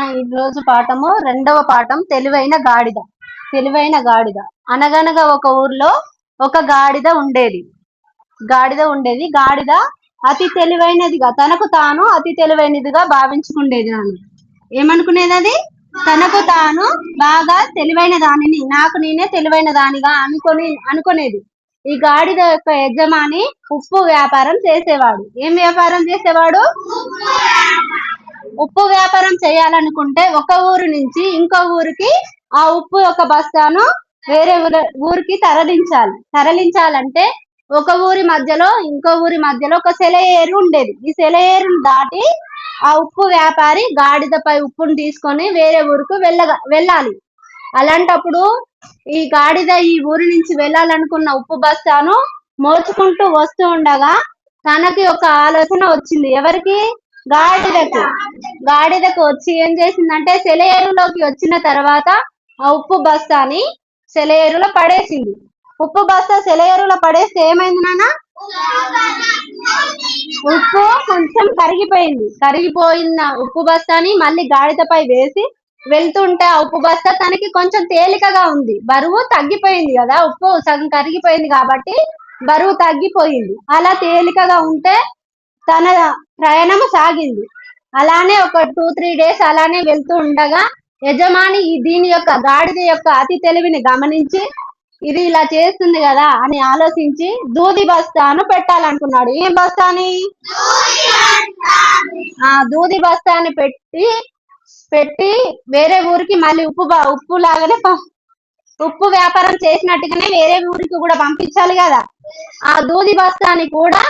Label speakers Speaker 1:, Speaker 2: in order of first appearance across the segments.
Speaker 1: మన ఈ రోజు పాఠము రెండవ పాఠం తెలివైన గాడిద. తెలివైన గాడిద. అనగనగా ఒక ఊర్లో ఒక గాడిద ఉండేది. గాడిద ఉండేది. గాడిద అతి తెలివైనదిగా తనకు తాను అతి తెలివైనదిగా భావించుకుండేది నన్ను. ఏమనుకునేది అది తనకు తాను బాగా తెలివైన దానిని నాకు నేనే తెలివైన దానిగా అనుకొని అనుకునేది. ఈ గాడిద యొక్క యజమాని ఉప్పు వ్యాపారం చేసేవాడు. ఏం వ్యాపారం చేసేవాడు? ఉప్పు వ్యాపారం చేయాలనుకుంటే ఒక ఊరు నుంచి ఇంకో ఊరికి ఆ ఉప్పు యొక్క బస్తాను వేరే ఊరికి తరలించాలి. తరలించాలంటే ఒక ఊరి మధ్యలో ఇంకో ఊరి మధ్యలో ఒక సెలయేరు ఉండేది. ఈ సెలయేరును దాటి ఆ ఉప్పు వ్యాపారి గాడిదపై ఉప్పును తీసుకొని వేరే ఊరుకు వెళ్ళగా వెళ్ళాలి. అలాంటప్పుడు ఈ గాడిద ఈ ఊరి నుంచి వెళ్ళాలనుకున్న ఉప్పు బస్తాను మోచుకుంటూ వస్తూ ఉండగా తనకి ఒక ఆలోచన వచ్చింది. ఎవరికి? గాడిదకు గాడిదకు వచ్చి ఏం చేసిందంటే సెలయేరులోకి వచ్చిన తర్వాత ఆ ఉప్పు బస్తాని సెలయేరులో పడేసింది. ఉప్పు బస్తా సెలయేరులో పడేస్తే ఏమైంది నాన్న? ఉప్పు కొంచెం కరిగిపోయింది. కరిగిపోయిన ఉప్పు బస్తాని మళ్ళీ గాడిదపై వేసి వెళ్తుంటే ఆ ఉప్పు బస్తా తనకి కొంచెం తేలికగా ఉంది. బరువు తగ్గిపోయింది కదా ఉప్పు సగం కరిగిపోయింది కాబట్టి బరువు తగ్గిపోయింది. అలా తేలికగా ఉంటే తన ప్రయాణం సాగింది. అలానే ఒక టూ త్రీ డేస్ అలానే వెళ్తూ ఉండగా యజమాని ఈ దీని యొక్క గాడిద యొక్క అతి తెలివిని గమనించి ఇది ఇలా చేస్తుంది కదా అని ఆలోచించి దూది బస్తాను పెట్టాలనుకున్నాడు. ఏం బస్తాని? ఆ దూది బస్తాని పెట్టి పెట్టి వేరే ఊరికి మళ్ళీ ఉప్పు ఉప్పు లాగానే ఉప్పు వ్యాపారం చేసినట్టుగానే వేరే ఊరికి కూడా పంపించాలి కదా. ఆ దూది బస్తాని కూడా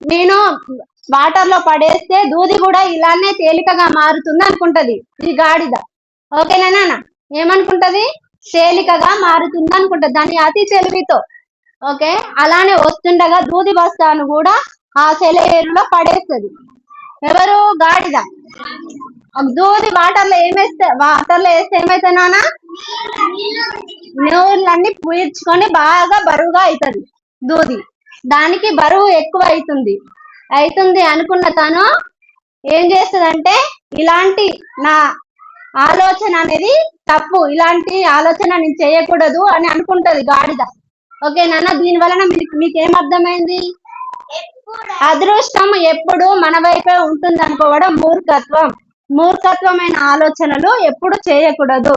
Speaker 1: నేను వాటర్లో పడేస్తే దూది కూడా ఇలానే తేలికగా మారుతుంది అనుకుంటది. ఈ గాడిద. ఓకేనా నాన్న ఏమనుకుంటది? తేలికగా మారుతుంది అనుకుంటది. దాని అతి తెలివితో ఓకే? అలానే వస్తుండగా దూది బస్తాను కూడా ఆ సెలయేరులో పడేస్తుంది. ఎవరు? గాడిద. దూది వాటర్లో ఏమేస్తే వాటర్లో వేస్తే ఏమైతే నానా? నీళ్ళన్నీ పీల్చుకొని బాగా బరువుగా అవుతుంది దూది. దానికి బరువు ఎక్కువ అవుతుంది. అవుతుంది అనుకున్న తను ఏం చేస్తుందంటే ఇలాంటి నా ఆలోచన అనేది తప్పు ఇలాంటి ఆలోచన నేను చేయకూడదు అని అనుకుంటది గాడిద. ఓకే నాన్న దీని వలన మీకు మీకు ఏం అర్థమైంది? అదృష్టం ఎప్పుడు మన వైపే ఉంటుంది అనుకోవడం మూర్ఖత్వం. మూర్ఖత్వమైన ఆలోచనలు ఎప్పుడు చేయకూడదు.